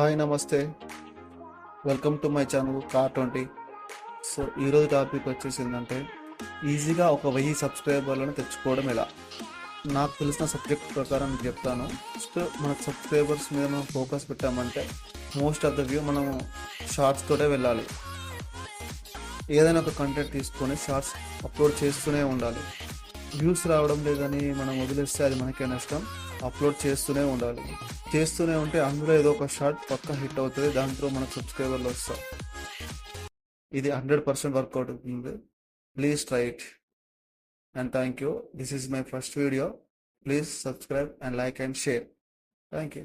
Hi నమస్తే. Welcome to my channel car twenty so ఈరోజు topic వచ్చేసి ఏంటంటే ఈజీగా ఒక వెయ్యి సబ్స్క్రైబర్లను తెచ్చుకోవడం ఎలా? నాకు తెలిసిన సబ్జెక్ట్ ప్రకారం మీకు చెప్తాను. ఫస్ట్ మన సబ్స్క్రైబర్స్ మీద మనం ఫోకస్ పెట్టామంటే మోస్ట్ ఆఫ్ ద వ్యూ మనం షార్ట్స్తోటే వెళ్ళాలి. ఏదైనా ఒక కంటెంట్ తీసుకొని షార్ట్స్ అప్లోడ్ చేస్తూనే ఉండాలి. వ్యూస్ రావడం లేదని మనం వదిలేస్తే అది మనకే నష్టం. అప్లోడ్ చేస్తూనే ఉండాలి. చేస్తూనే ఉంటే అందులో ఏదో ఒక షార్ట్ పక్క హిట్ అవుతుంది. దాంట్లో మనకు సబ్స్క్రైబర్లు వస్తాయి ఇది హండ్రెడ్ పర్సెంట్ వర్కౌట్ అవుతుంది. Please try it. And thank you this is my first video. Please subscribe and like and share. Thank you